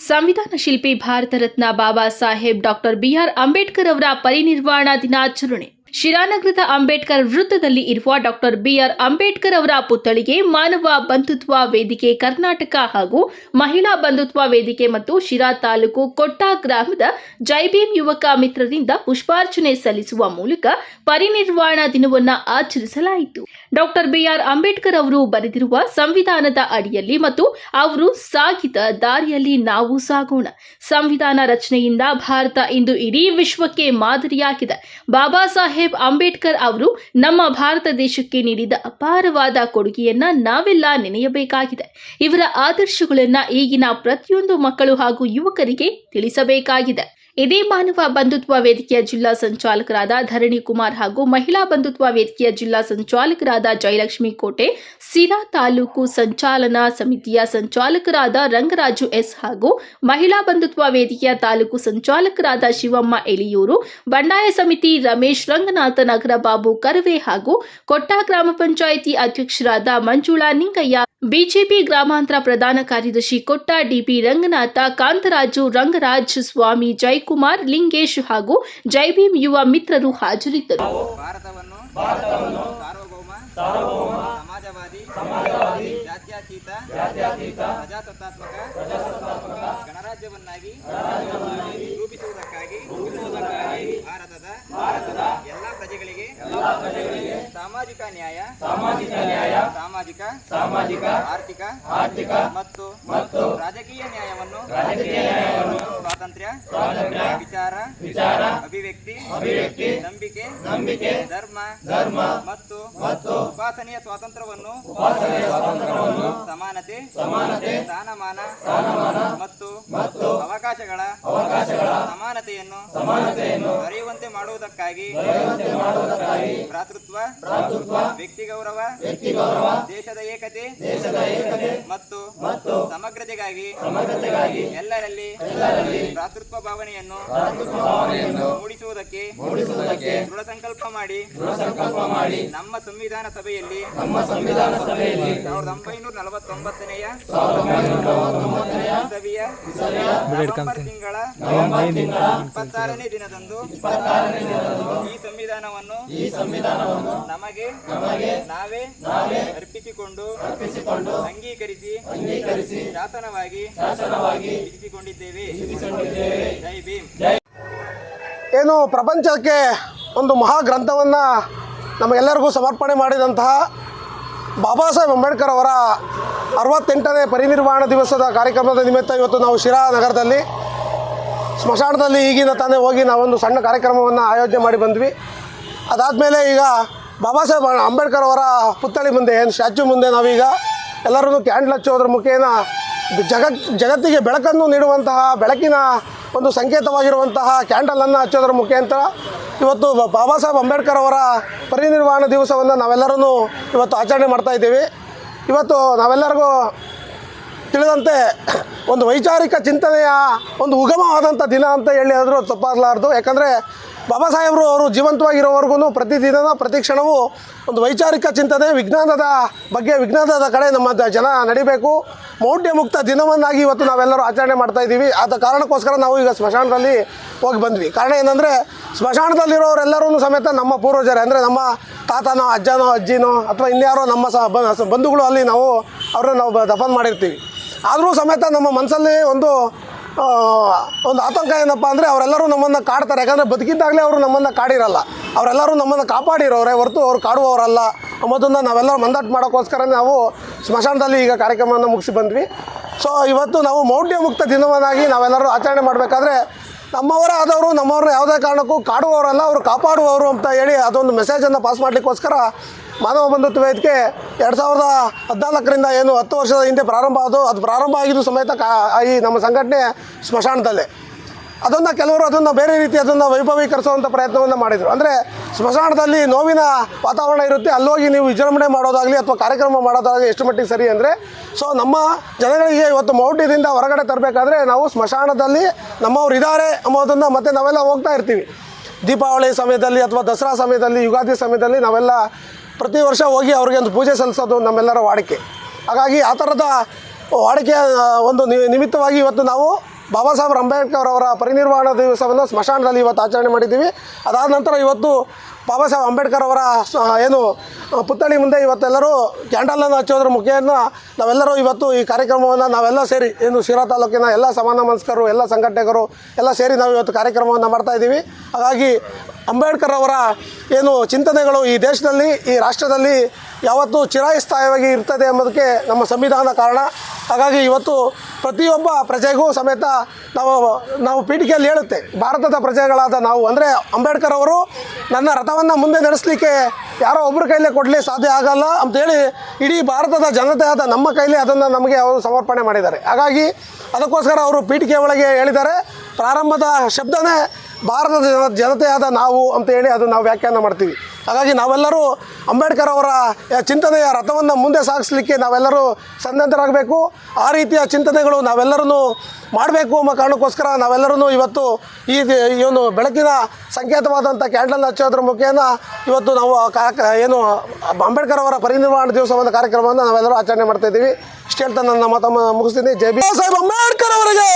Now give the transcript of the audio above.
ಸಂವಿಧಾನ ಶಿಲ್ಪಿ Bharat Ratna Baba Saheb doctor B R Ambedkar ಅವರ ಪರಿನಿರ್ವಾಣ ದಿನಾಚರಣೆ. ಶಿರಾನಗರದ ಅಂಬೇಡ್ಕರ್ ವೃತ್ತದಲ್ಲಿ ಇರುವ ಡಾಕ್ಟರ್ ಬಿಆರ್ ಅಂಬೇಡ್ಕರ್ ಅವರ ಪುತ್ಥಳಿಗೆ ಮಾನವ ಬಂಧುತ್ವ ವೇದಿಕೆ, ಕರ್ನಾಟಕ ಹಾಗೂ ಮಹಿಳಾ ಬಂಧುತ್ವ ವೇದಿಕೆ ಮತ್ತು ಶಿರಾ ತಾಲೂಕು ಕೊಟ್ಟ ಗ್ರಾಮದ ಜೈಭೀಮ್ ಯುವಕ ಮಿತ್ರರಿಂದ ಪುಷ್ಪಾರ್ಚನೆ ಸಲ್ಲಿಸುವ ಮೂಲಕ ಪರಿನಿರ್ವಾಣ ದಿನವನ್ನು ಆಚರಿಸಲಾಯಿತು. ಡಾಕ್ಟರ್ ಬಿಆರ್ ಅಂಬೇಡ್ಕರ್ ಅವರು ಬರೆದಿರುವ ಸಂವಿಧಾನದ ಅಡಿಯಲ್ಲಿ ಮತ್ತು ಅವರು ಸಾಗಿದ ದಾರಿಯಲ್ಲಿ ನಾವು ಸಾಗೋಣ. ಸಂವಿಧಾನ ರಚನೆಯಿಂದ ಭಾರತ ಇಂದು ಇಡೀ ವಿಶ್ವಕ್ಕೆ ಮಾದರಿಯಾಗಿದೆ. ಬಾಬಾ ಸಾಹೇಬ್ ಅಂಬೇಡ್ಕರ್ ಅವರು ನಮ್ಮ ಭಾರತ ದೇಶಕ್ಕೆ ನೀಡಿದ ಅಪಾರವಾದ ಕೊಡುಗೆಯನ್ನ ನಾವೆಲ್ಲ ನೆನೆಯಬೇಕಾಗಿದೆ. ಇವರ ಆದರ್ಶಗಳನ್ನ ಈಗಿನ ಪ್ರತಿಯೊಂದು ಮಕ್ಕಳು ಹಾಗೂ ಯುವಕರಿಗೆ ತಿಳಿಸಬೇಕಾಗಿದೆ. ಇದೇ ಮಾನವ ಬಂಧುತ್ವ ವೇದಿಕೆಯ ಜಿಲ್ಲಾ ಸಂಚಾಲಕರಾದ ಧರಣಿ ಕುಮಾರ್ ಹಾಗೂ ಮಹಿಳಾ ಬಂಧುತ್ವ ವೇದಿಕೆಯ ಜಿಲ್ಲಾ ಸಂಚಾಲಕರಾದ ಜಯಲಕ್ಷ್ಮಿ ಕೋಟೆ, ಸಿರಾ ತಾಲೂಕು ಸಂಚಾಲನಾ ಸಮಿತಿಯ ಸಂಚಾಲಕರಾದ ರಂಗರಾಜು ಎಸ್ ಹಾಗೂ ಮಹಿಳಾ ಬಂಧುತ್ವ ವೇದಿಕೆಯ ತಾಲೂಕು ಸಂಚಾಲಕರಾದ ಶಿವಮ್ಮ ಎಲಿಯೂರು, ಬಂಡಾಯ ಸಮಿತಿ ರಮೇಶ್ ರಂಗನಾಥ ನಗರ ಬಾಬು ಕರವೆ ಹಾಗೂ ಕೊಟ್ಟ ಗ್ರಾಮ ಪಂಚಾಯಿತಿ ಅಧ್ಯಕ್ಷರಾದ ಮಂಜುಳಾ ನಿಂಗಯ್ಯ ಬಿಜೆಪಿ ಗ್ರಾಮಾಂತರ ಪ್ರಧಾನ ಕಾರ್ಯದರ್ಶಿ ಕೊಟ್ಟ ಡಿಪಿ ರಂಗನಾಥ, ಕಾಂತರಾಜು, ರಂಗರಾಜ್ ಸ್ವಾಮಿ ಜಯಕುಮಾರ್ ಲಿಂಗೇಶ್ ಹಾಗೂ ಜೈಭೀಮ್ ಯುವ ಮಿತ್ರರು ಹಾಜರಿದ್ದರು. ಜಾತ್ಯತೀತ ಭಾರತದ ಎಲ್ಲ ಪ್ರಜೆಗಳಿಗೆ ಸಾಮಾಜಿಕ ನ್ಯಾಯ ಸಾಮಾಜಿಕ ನ್ಯಾಯ ಸಾಮಾಜಿಕ ಸಾಮಾಜಿಕ ಆರ್ಥಿಕ ಆರ್ಥಿಕ ಮತ್ತು ಮತ್ತು ರಾಜಕೀಯ ನ್ಯಾಯವನ್ನು ರಾಜಕೀಯ ನ್ಯಾಯವನ್ನು ಸ್ವಾತಂತ್ರ್ಯ ಸ್ವಾತಂತ್ರ್ಯ ವಿಚಾರ ವಿಚಾರ ಅಭಿವ್ಯಕ್ತಿ ಅಭಿವ್ಯಕ್ತಿ ನಂಬಿಕೆ ನಂಬಿಕೆ ಧರ್ಮ ಧರ್ಮ ಮತ್ತು ಮತ್ತು ಉಪಾಸನೆಯ ಸ್ವಾತಂತ್ರ್ಯವನ್ನು ಉಪಾಸನೆಯ ಸ್ವಾತಂತ್ರ್ಯವನ್ನು ಸಮಾನತೆ ಸಮಾನತೆ ಸ್ಥಾನಮಾನ ಸ್ಥಾನಮಾನ ಮತ್ತು ಮತ್ತು ಅವಕಾಶಗಳ ಅವಕಾಶಗಳ ಸಮಾನತೆಯನ್ನು ಸಮಾನತೆಯನ್ನು ಅರಿಯುವಂತೆ ಮಾಡುವುದಕ್ಕಾಗಿ ಮಾಡುವುದಕ್ಕಾಗಿ ಭ್ರಾತೃತ್ವ ಭ್ರಾತೃತ್ವ ವ್ಯಕ್ತಿ ಗೌರವ ವ್ಯಕ್ತಿ ಗೌರವ ದೇಶದ ಏಕತೆ ದೇಶದ ಏಕತೆ ಮತ್ತು ಮತ್ತು ಸಮಗ್ರತೆಗಾಗಿ ಸಮಗ್ರತೆಗಾಗಿ ಎಲ್ಲರಲ್ಲಿ ಎಲ್ಲರಲ್ಲಿ ಭ್ರಾತೃತ್ವ ಭಾವನೆಯನ್ನು ಭ್ರಾತೃತ್ವ ಭಾವನೆಯನ್ನು ಮೂಡಿಸುವುದಕ್ಕೆ ಮೂಡಿಸುವುದಕ್ಕೆ ದೃಢ ಸಂಕಲ್ಪ ಮಾಡಿ ದೃಢ ಸಂಕಲ್ಪ ಮಾಡಿ ನಮ್ಮ ಸಂವಿಧಾನ ಸಭೆಯಲ್ಲಿ ನಮ್ಮ ಸಂವಿಧಾನ ಸಭೆಯಲ್ಲಿ ಸಾವಿರದ ಒಂಬೈನೂರ ನಲವತ್ತೊಂಬತ್ತನೆಯ ಸಭೆಯ ನವೆಂಬರ್ ತಿಂಗಳ ನವೆಂಬರ್ ತಿಂಗಳ ಇಪ್ಪತ್ತಾರನೇ ದಿನದಂದು ಇಪ್ಪತ್ತಾರನೇ ದಿನದಂದು ಈ ಸಂವಿಧಾನವನ್ನು ಈ ಸಂವಿಧಾನವನ್ನು ನಮಗೆ ನಮಗೆ ನಾವೇ ನಾವೇ ಅರ್ಪಿಸಿಕೊಂಡು ಅರ್ಪಿಸಿಕೊಂಡು ಅಂಗೀಕರಿಸಿ ಅಂಗೀಕರಿಸಿ ಶಾಸನವಾಗಿ ಶಾಸನವಾಗಿ ಇರಿಸಿಕೊಂಡಿದ್ದೇವೆ ಜೈ ಭೀಮ್. ಏನು ಪ್ರಪಂಚಕ್ಕೆ ಒಂದು ಮಹಾ ಗ್ರಂಥವನ್ನು ನಮಗೆಲ್ಲರಿಗೂ ಸಮರ್ಪಣೆ ಮಾಡಿದಂತಹ ಬಾಬಾ ಸಾಹೇಬ್ ಅಂಬೇಡ್ಕರ್ ಅವರ ಅರವತ್ತೆಂಟನೇ ಪರಿನಿರ್ವಾಣ ದಿವಸದ ಕಾರ್ಯಕ್ರಮದ ನಿಮಿತ್ತ ಇವತ್ತು ನಾವು ಶಿರಾ ನಗರದಲ್ಲಿ ಸ್ಮಶಾನದಲ್ಲಿ ಈಗಿನ ತಾನೇ ಹೋಗಿ ನಾವೊಂದು ಸಣ್ಣ ಕಾರ್ಯಕ್ರಮವನ್ನು ಆಯೋಜನೆ ಮಾಡಿ ಬಂದ್ವಿ. ಅದಾದಮೇಲೆ ಈಗ ಬಾಬಾ ಸಾಹೇಬ್, ಅಂಬೇಡ್ಕರ್ ಅವರ ಪುತ್ಥಳಿ ಮುಂದೆ, ಏನು ಸ್ಟ್ಯಾಚ್ಯೂ ಮುಂದೆ ನಾವೀಗ ಎಲ್ಲರೂ ಕ್ಯಾಂಡಲ್ ಹಚ್ಚೋದ್ರ ಮುಖೇನ ಜಗತ್, ಜಗತ್ತಿಗೆ ಬೆಳಕನ್ನು ನೀಡುವಂತಹ, ಬೆಳಕಿನ ಒಂದು ಸಂಕೇತವಾಗಿರುವಂತಹ ಕ್ಯಾಂಡಲನ್ನು ಹಚ್ಚೋದ್ರ ಮುಖಾಂತರ ಇವತ್ತು ಬಾಬಾ ಸಾಹೇಬ್ ಅಂಬೇಡ್ಕರ್ ಅವರ ಪರಿನಿರ್ವಾಣ ದಿವಸವನ್ನು ನಾವೆಲ್ಲರೂ ಇವತ್ತು ಆಚರಣೆ ಮಾಡ್ತಾ ಇದ್ದೀವಿ. ಇವತ್ತು ನಾವೆಲ್ಲರಿಗೂ ತಿಳಿದಂತೆ ಒಂದು ವೈಚಾರಿಕ ಚಿಂತನೆಯ ಒಂದು ಉಗಮವಾದಂಥ ದಿನ ಅಂತ ಹೇಳಿ ಆದರೂ ತಪ್ಪಾಗಲಾರ್ದು. ಯಾಕಂದರೆ ಬಾಬಾ ಸಾಹೇಬರು ಅವರು ಜೀವಂತವಾಗಿರೋವರೆಗೂ ಪ್ರತಿದಿನ ಪ್ರತಿ ಕ್ಷಣವೂ ಒಂದು ವೈಚಾರಿಕ ಚಿಂತನೆ, ವಿಜ್ಞಾನದ ಬಗ್ಗೆ, ವಿಜ್ಞಾನದ ಕಡೆ ನಮ್ಮ ಜನ ನಡಿಬೇಕು. ಮೌಢ್ಯ ಮುಕ್ತ ದಿನವನ್ನಾಗಿ ಇವತ್ತು ನಾವೆಲ್ಲರೂ ಆಚರಣೆ ಮಾಡ್ತಾ ಇದ್ದೀವಿ. ಆದ ಕಾರಣಕ್ಕೋಸ್ಕರ ನಾವು ಈಗ ಸ್ಮಶಾನದಲ್ಲಿ ಹೋಗಿ ಬಂದ್ವಿ. ಕಾರಣ ಏನಂದರೆ ಸ್ಮಶಾನದಲ್ಲಿರೋರೆಲ್ಲರೂ ಸಮೇತ ನಮ್ಮ ಪೂರ್ವಜರೇ, ಅಂದರೆ ನಮ್ಮ ತಾತನೋ, ಅಜ್ಜನೋ, ಅಜ್ಜಿನೋ ಅಥವಾ ಇನ್ಯಾರೋ ನಮ್ಮ ಸ, ಬಂಧುಗಳು ಅಲ್ಲಿ ನಾವು ಅವ್ರನ್ನ ನಾವು ದಫನ್ ಮಾಡಿರ್ತೀವಿ. ಆದರೂ ಸಮೇತ ನಮ್ಮ ಮನಸ್ಸಲ್ಲಿ ಒಂದು ಒಂದು ಆತಂಕ ಏನಪ್ಪ ಅಂದರೆ ಅವರೆಲ್ಲರೂ ನಮ್ಮನ್ನು ಕಾಡ್ತಾರೆ. ಯಾಕಂದರೆ ಬದುಕಿದ್ದಾಗಲೇ ಅವರು ನಮ್ಮನ್ನು ಕಾಡಿರಲ್ಲ. ಅವರೆಲ್ಲರೂ ನಮ್ಮನ್ನು ಕಾಪಾಡಿರೋರೆ ಹೊರತು ಅವರು ಕಾಡುವವರಲ್ಲ. ಅನ್ನೋದನ್ನು ನಾವೆಲ್ಲರೂ ಮಂದಟ್ಟು ಮಾಡೋಕ್ಕೋಸ್ಕರ ನಾವು ಸ್ಮಶಾನದಲ್ಲಿ ಈಗ ಕಾರ್ಯಕ್ರಮವನ್ನು ಮುಗಿಸಿ ಬಂದ್ವಿ. ಸೊ ಇವತ್ತು ನಾವು ಮೌಢ್ಯ ಮುಕ್ತ ದಿನವನ್ನಾಗಿ ನಾವೆಲ್ಲರೂ ಆಚರಣೆ ಮಾಡಬೇಕಾದ್ರೆ ನಮ್ಮವರೇ ಆದವರು ನಮ್ಮವ್ರನ್ನ ಯಾವುದೇ ಕಾರಣಕ್ಕೂ ಕಾಡುವವರಲ್ಲ, ಅವರು ಕಾಪಾಡುವವರು ಅಂತ ಹೇಳಿ ಅದೊಂದು ಮೆಸೇಜನ್ನು ಪಾಸ್ ಮಾಡಲಿಕ್ಕೋಸ್ಕರ ಮಾನವ ಬಂಧುತ್ವ ವೇದಿಕೆ ಎರಡು ಸಾವಿರದ ಹದಿನಾಲ್ಕರಿಂದ ಏನು ಹತ್ತು ವರ್ಷದ ಹಿಂದೆ ಪ್ರಾರಂಭ ಆದವು ಅದು ಪ್ರಾರಂಭ ಆಗಿದ್ದು ಸಮೇತ ಕಾ ಈ ನಮ್ಮ ಸಂಘಟನೆ ಸ್ಮಶಾನದಲ್ಲಿ. ಅದನ್ನು ಕೆಲವರು ಅದನ್ನು ಬೇರೆ ರೀತಿ ಅದನ್ನು ವೈಭವೀಕರಿಸುವಂಥ ಪ್ರಯತ್ನವನ್ನು ಮಾಡಿದರು. ಅಂದರೆ ಸ್ಮಶಾನದಲ್ಲಿ ನೋವಿನ ವಾತಾವರಣ ಇರುತ್ತೆ, ಅಲ್ಲೋಗಿ ನೀವು ವಿಜೃಂಭಣೆ ಮಾಡೋದಾಗಲಿ ಅಥವಾ ಕಾರ್ಯಕ್ರಮ ಮಾಡೋದಾಗಲಿ ಎಷ್ಟು ಮಟ್ಟಿಗೆ ಸರಿ ಅಂದರೆ ಸೊ ನಮ್ಮ ಜನಗಳಿಗೆ ಇವತ್ತು ಮೌಢ್ಯದಿಂದ ಹೊರಗಡೆ ತರಬೇಕಾದ್ರೆ ನಾವು ಸ್ಮಶಾನದಲ್ಲಿ ನಮ್ಮವ್ರು ಇದ್ದಾರೆ ಅನ್ನೋದನ್ನು ಮತ್ತೆ ನಾವೆಲ್ಲ ಹೋಗ್ತಾ ಇರ್ತೀವಿ. ದೀಪಾವಳಿ ಸಮಯದಲ್ಲಿ ಅಥವಾ ದಸರಾ ಸಮಯದಲ್ಲಿ, ಯುಗಾದಿ ಸಮಯದಲ್ಲಿ ನಾವೆಲ್ಲ ಪ್ರತಿ ವರ್ಷ ಹೋಗಿ ಅವ್ರಿಗೆ ಒಂದು ಪೂಜೆ ಸಲ್ಲಿಸೋದು ನಮ್ಮೆಲ್ಲರ ವಾಡಿಕೆ. ಹಾಗಾಗಿ ಆ ಥರದ ವಾಡಿಕೆಯ ಒಂದು ನಿಮಿತ್ತವಾಗಿ ಇವತ್ತು ನಾವು ಬಾಬಾ ಸಾಹೇಬ್ ಅಂಬೇಡ್ಕರ್ ಅವರ ಪರಿನಿರ್ವಾಣ ದಿವಸವನ್ನು ಸ್ಮಶಾನದಲ್ಲಿ ಇವತ್ತು ಆಚರಣೆ ಮಾಡಿದ್ದೀವಿ. ಅದಾದ ನಂತರ ಇವತ್ತು ಬಾಬಾ ಸಾಹೇಬ್ ಅಂಬೇಡ್ಕರ್ ಅವರ ಏನು ಪುತ್ಥಳಿ ಮುಂದೆ ಇವತ್ತೆಲ್ಲರೂ ಕ್ಯಾಂಡಲನ್ನು ಹಚ್ಚೋದ್ರ ಮುಖೇನ ನಾವೆಲ್ಲರೂ ಇವತ್ತು ಈ ಕಾರ್ಯಕ್ರಮವನ್ನು ನಾವೆಲ್ಲ ಸೇರಿ, ಏನು ಶಿರಾ ತಾಲೂಕಿನ ಎಲ್ಲ ಸಮಾನ ಮನಸ್ಕರು, ಎಲ್ಲ ಸಂಘಟಕರು ಎಲ್ಲ ಸೇರಿ ನಾವು ಇವತ್ತು ಕಾರ್ಯಕ್ರಮವನ್ನು ಮಾಡ್ತಾ ಇದ್ದೀವಿ. ಹಾಗಾಗಿ ಅಂಬೇಡ್ಕರ್ ಅವರ ಏನು ಚಿಂತನೆಗಳು ಈ ದೇಶದಲ್ಲಿ, ಈ ರಾಷ್ಟ್ರದಲ್ಲಿ ಯಾವತ್ತೂ ಚಿರಾಯಸ್ಥಾಯವಾಗಿ ಇರ್ತದೆ ಎಂಬುದಕ್ಕೆ ನಮ್ಮ ಸಂವಿಧಾನ ಕಾರಣ. ಹಾಗಾಗಿ ಇವತ್ತು ಪ್ರತಿಯೊಬ್ಬ ಪ್ರಜೆಗೂ ಸಮೇತ ನಾವು ನಾವು ಪೀಠಿಕೆಯಲ್ಲಿ ಹೇಳುತ್ತೆ, ಭಾರತದ ಪ್ರಜೆಗಳಾದ ನಾವು. ಅಂದರೆ ಅಂಬೇಡ್ಕರ್ ಅವರು ನನ್ನ ರಥವನ್ನು ಮುಂದೆ ನಡೆಸಲಿಕ್ಕೆ ಯಾರೋ ಒಬ್ಬರ ಕೈಲೇ ಕೊಡಲಿ, ಸಾಧ್ಯ ಆಗಲ್ಲ ಅಂತೇಳಿ ಇಡೀ ಭಾರತದ ಜನತೆ ಆದ ನಮ್ಮ ಕೈಲಿ ಅದನ್ನು ನಮಗೆ ಅವರು ಸಮರ್ಪಣೆ ಮಾಡಿದ್ದಾರೆ. ಹಾಗಾಗಿ ಅದಕ್ಕೋಸ್ಕರ ಅವರು ಪೀಠಿಕೆ ಒಳಗೆ ಹೇಳಿದ್ದಾರೆ. ಪ್ರಾರಂಭದ ಶಬ್ದನೇ ಭಾರತದ ಜನ ಜನತೆಯಾದ ನಾವು ಅಂತ ಹೇಳಿ ಅದು ನಾವು ವ್ಯಾಖ್ಯಾನ ಮಾಡ್ತೀವಿ. ಹಾಗಾಗಿ ನಾವೆಲ್ಲರೂ ಅಂಬೇಡ್ಕರ್ ಅವರ ಚಿಂತನೆಯ ರಥವನ್ನು ಮುಂದೆ ಸಾಗಿಸ್ಲಿಕ್ಕೆ ನಾವೆಲ್ಲರೂ ಸನ್ನದ್ಧರಾಗಬೇಕು ಆ ರೀತಿಯ ಚಿಂತನೆಗಳು ನಾವೆಲ್ಲರೂ ಮಾಡಬೇಕು ಎಂಬ ಕಾರಣಕ್ಕೋಸ್ಕರ ನಾವೆಲ್ಲರೂ ಇವತ್ತು ಈ ಒಂದು ಬೆಳಕಿನ ಸಂಕೇತವಾದಂಥ ಕ್ಯಾಂಡಲ್ ಹಚ್ಚೋದ್ರ ಮುಖೇನ ಇವತ್ತು ನಾವು ಏನು, ಅಂಬೇಡ್ಕರ್ ಅವರ ಪರಿನಿರ್ವಾಣ ದಿವಸವಾದ ಕಾರ್ಯಕ್ರಮವನ್ನು ನಾವೆಲ್ಲರೂ ಆಚರಣೆ ಮಾಡ್ತಾ ಇದ್ದೀವಿ. ಇಷ್ಟು ಹೇಳ್ತಾ ನನ್ನ ಮಾತನ್ನು ಮುಗಿಸ್ತೀನಿ. ಜೈ ಬಿ ಸಾಹೇಬ್ ಅಂಬೇಡ್ಕರ್ ಅವರಿಗೆ.